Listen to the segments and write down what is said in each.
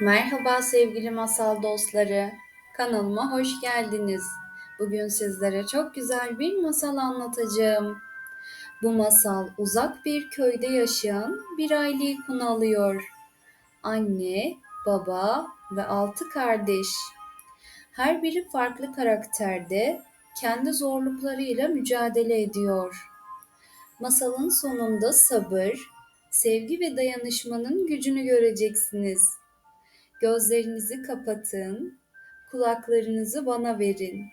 Merhaba sevgili masal dostları. Kanalıma hoş geldiniz. Bugün sizlere çok güzel bir masal anlatacağım. Bu masal uzak bir köyde yaşayan bir aileyi konu alıyor. Anne, baba ve altı kardeş. Her biri farklı karakterde kendi zorluklarıyla mücadele ediyor. Masalın sonunda sabır, sevgi ve dayanışmanın gücünü göreceksiniz. Gözlerinizi kapatın, kulaklarınızı bana verin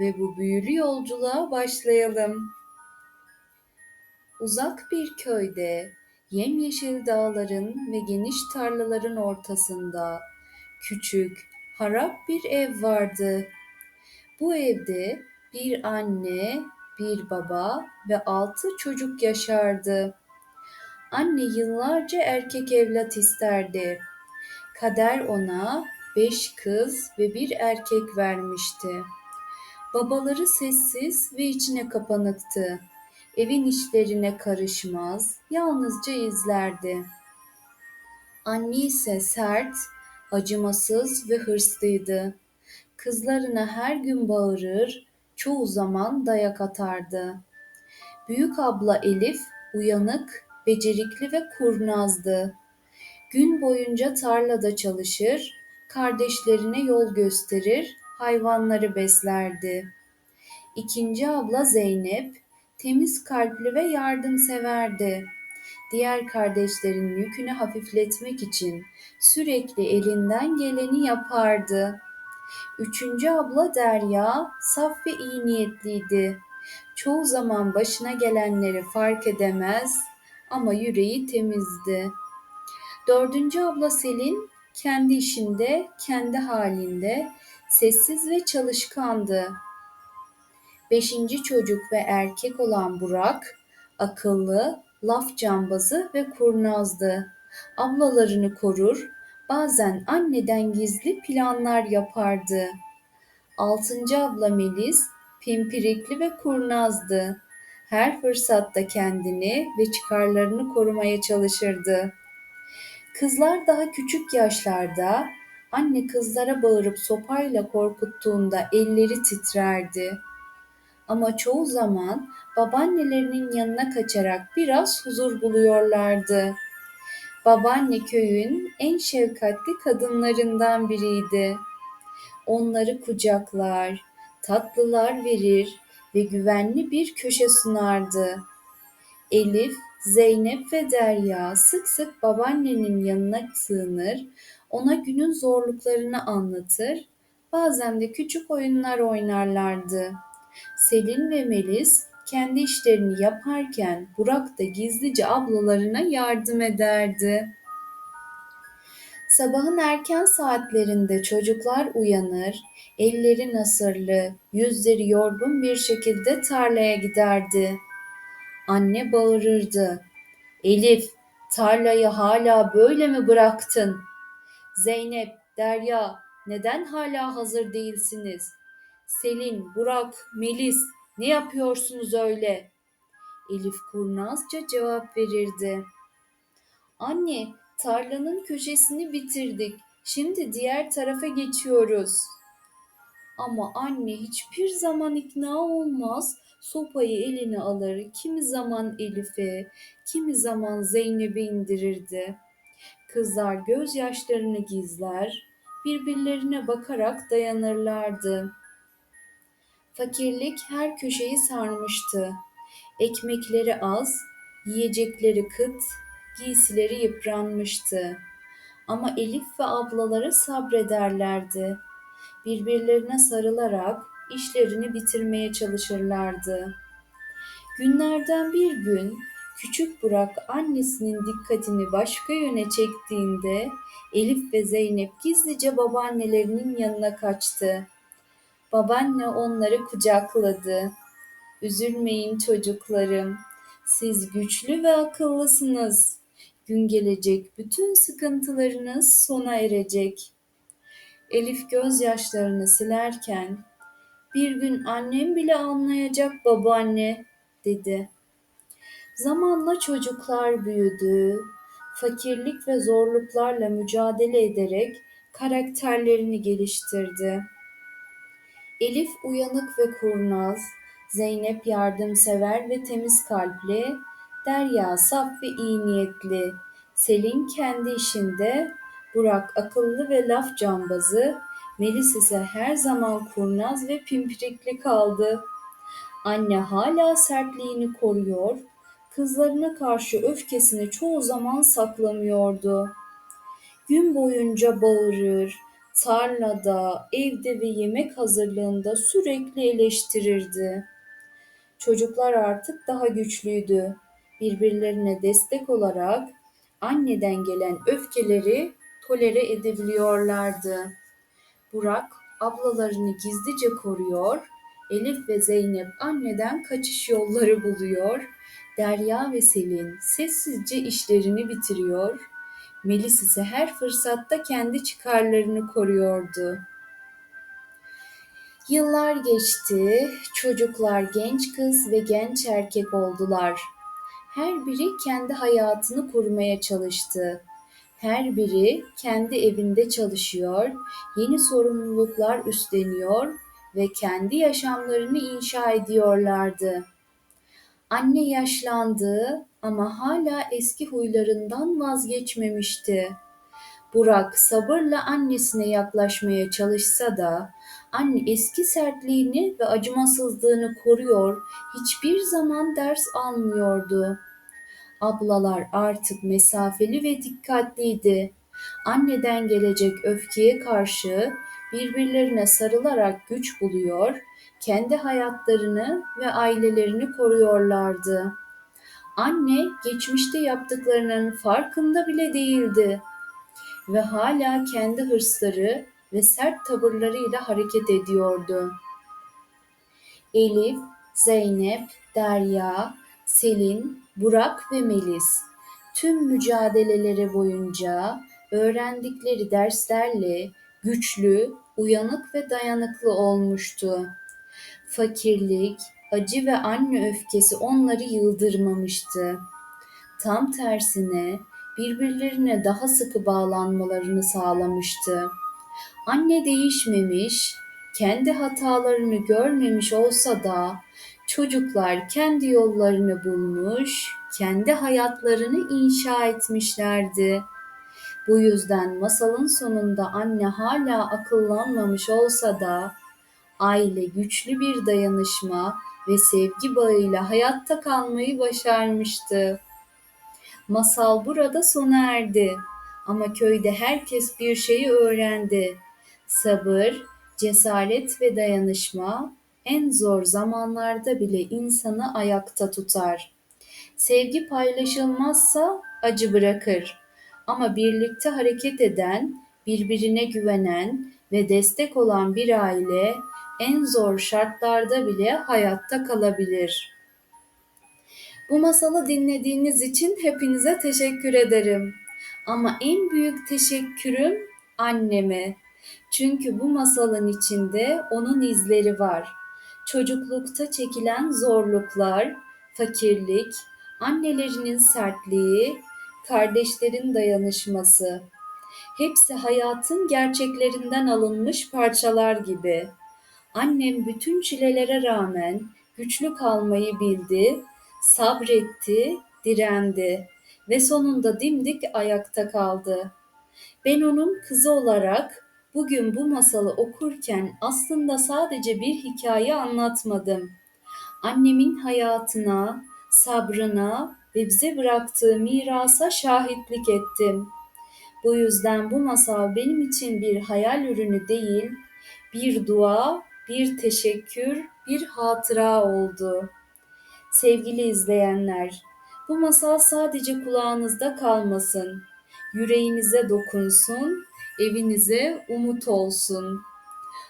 ve bu büyülü yolculuğa başlayalım. Uzak bir köyde, yemyeşil dağların ve geniş tarlaların ortasında küçük, harap bir ev vardı. Bu evde bir anne, bir baba ve altı çocuk yaşardı. Anne yıllarca erkek evlat isterdi. Kader ona beş kız ve bir erkek vermişti. Babaları sessiz ve içine kapanıktı. Evin işlerine karışmaz, yalnızca izlerdi. Anne ise sert, acımasız ve hırslıydı. Kızlarına her gün bağırır, çoğu zaman dayak atardı. Büyük abla Elif uyanık, becerikli ve kurnazdı. Gün boyunca tarlada çalışır, kardeşlerine yol gösterir, hayvanları beslerdi. İkinci abla Zeynep temiz kalpli ve yardımseverdi. Diğer kardeşlerin yükünü hafifletmek için sürekli elinden geleni yapardı. Üçüncü abla Derya saf ve iyi niyetliydi. Çoğu zaman başına gelenleri fark edemez ama yüreği temizdi. Dördüncü abla Selin kendi işinde, kendi halinde, sessiz ve çalışkandı. Beşinci çocuk ve erkek olan Burak, akıllı, laf cambazı ve kurnazdı. Ablalarını korur, bazen anneden gizli planlar yapardı. Altıncı abla Melis, pimpirikli ve kurnazdı. Her fırsatta kendini ve çıkarlarını korumaya çalışırdı. Kızlar daha küçük yaşlarda anne kızlara bağırıp sopayla korkuttuğunda elleri titrerdi. Ama çoğu zaman babaannelerinin yanına kaçarak biraz huzur buluyorlardı. Babaanne köyün en şefkatli kadınlarından biriydi. Onları kucaklar, tatlılar verir ve güvenli bir köşe sunardı. Elif, Zeynep ve Derya sık sık babaannenin yanına sığınır, ona günün zorluklarını anlatır, bazen de küçük oyunlar oynarlardı. Selin ve Melis kendi işlerini yaparken Burak da gizlice ablalarına yardım ederdi. Sabahın erken saatlerinde çocuklar uyanır, elleri nasırlı, yüzleri yorgun bir şekilde tarlaya giderdi. Anne bağırırdı. Elif, tarlayı hala böyle mi bıraktın? Zeynep, Derya, neden hala hazır değilsiniz? Selin, Burak, Melis, ne yapıyorsunuz öyle? Elif kurnazca cevap verirdi. Anne, tarlanın köşesini bitirdik. Şimdi diğer tarafa geçiyoruz. Ama anne hiçbir zaman ikna olmaz. Sopayı eline alır, kimi zaman Elif'e, kimi zaman Zeynep'e indirirdi. Kızlar gözyaşlarını gizler, birbirlerine bakarak dayanırlardı. Fakirlik her köşeyi sarmıştı. Ekmekleri az, yiyecekleri kıt, giysileri yıpranmıştı. Ama Elif ve ablaları sabrederlerdi. Birbirlerine sarılarak işlerini bitirmeye çalışırlardı. Günlerden bir gün küçük Burak annesinin dikkatini başka yöne çektiğinde Elif ve Zeynep gizlice babaannelerinin yanına kaçtı. Babaanne onları kucakladı. Üzülmeyin çocuklarım. Siz güçlü ve akıllısınız. Gün gelecek bütün sıkıntılarınız sona erecek. Elif gözyaşlarını silerken bir gün annem bile anlayacak babaanne dedi. Zamanla çocuklar büyüdü. fakirlik ve zorluklarla mücadele ederek karakterlerini geliştirdi. Elif uyanık ve kurnaz, Zeynep yardımsever ve temiz kalpli, Derya saf ve iyi niyetli, Selin kendi işinde, Burak akıllı ve laf cambazı, Melis ise her zaman kurnaz ve pimpirikli kaldı. Anne hala sertliğini koruyor, kızlarına karşı öfkesini çoğu zaman saklamıyordu. Gün boyunca bağırır, tarlada, evde ve yemek hazırlığında sürekli eleştirirdi. Çocuklar artık daha güçlüydü. Birbirlerine destek olarak anneden gelen öfkeleri tolere edebiliyorlardı. Burak ablalarını gizlice koruyor, Elif ve Zeynep anneden kaçış yolları buluyor, Derya ve Selin sessizce işlerini bitiriyor, Melis ise her fırsatta kendi çıkarlarını koruyordu. Yıllar geçti, çocuklar genç kız ve genç erkek oldular. Her biri kendi hayatını kurmaya çalıştı. Her biri kendi evinde çalışıyor, yeni sorumluluklar üstleniyor ve kendi yaşamlarını inşa ediyorlardı. Anne yaşlandı ama hala eski huylarından vazgeçmemişti. Burak sabırla annesine yaklaşmaya çalışsa da anne eski sertliğini ve acımasızlığını koruyor, hiçbir zaman ders almıyordu. Ablalar artık mesafeli ve dikkatliydi. Anneden gelecek öfkeye karşı birbirlerine sarılarak güç buluyor, kendi hayatlarını ve ailelerini koruyorlardı. Anne geçmişte yaptıklarının farkında bile değildi ve hala kendi hırsları ve sert tavırlarıyla hareket ediyordu. Elif, Zeynep, Derya, Selin, Burak ve Melis tüm mücadeleleri boyunca öğrendikleri derslerle güçlü, uyanık ve dayanıklı olmuştu. Fakirlik, acı ve anne öfkesi onları yıldırmamıştı. Tam tersine birbirlerine daha sıkı bağlanmalarını sağlamıştı. Anne değişmemiş, kendi hatalarını görmemiş olsa da çocuklar kendi yollarını bulmuş, kendi hayatlarını inşa etmişlerdi. Bu yüzden masalın sonunda anne hala akıllanmamış olsa da aile güçlü bir dayanışma ve sevgi bağıyla hayatta kalmayı başarmıştı. Masal burada sona erdi. Ama köyde herkes bir şeyi öğrendi. Sabır, cesaret ve dayanışma en zor zamanlarda bile insanı ayakta tutar. Sevgi paylaşılmazsa acı bırakır. Ama birlikte hareket eden, birbirine güvenen ve destek olan bir aile en zor şartlarda bile hayatta kalabilir. Bu masalı dinlediğiniz için hepinize teşekkür ederim. Ama en büyük teşekkürüm anneme. Çünkü bu masalın içinde onun izleri var. Çocuklukta çekilen zorluklar, fakirlik, annelerinin sertliği, kardeşlerin dayanışması. Hepsi hayatın gerçeklerinden alınmış parçalar gibi. Annem bütün çilelere rağmen güçlü kalmayı bildi, sabretti, direndi ve sonunda dimdik ayakta kaldı. Ben onun kızı olarak bugün bu masalı okurken aslında sadece bir hikaye anlatmadım. Annemin hayatına, sabrına ve bize bıraktığı mirasa şahitlik ettim. Bu yüzden bu masal benim için bir hayal ürünü değil, bir dua, bir teşekkür, bir hatıra oldu. Sevgili izleyenler, bu masal sadece kulağınızda kalmasın. Yüreğinize dokunsun, evinize umut olsun.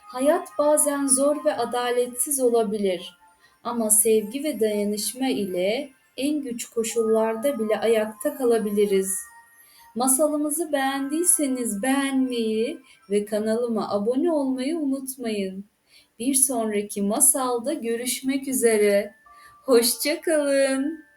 Hayat bazen zor ve adaletsiz olabilir ama sevgi ve dayanışma ile en güç koşullarda bile ayakta kalabiliriz. Masalımızı beğendiyseniz beğenmeyi ve kanalıma abone olmayı unutmayın. Bir sonraki masalda görüşmek üzere. Hoşçakalın.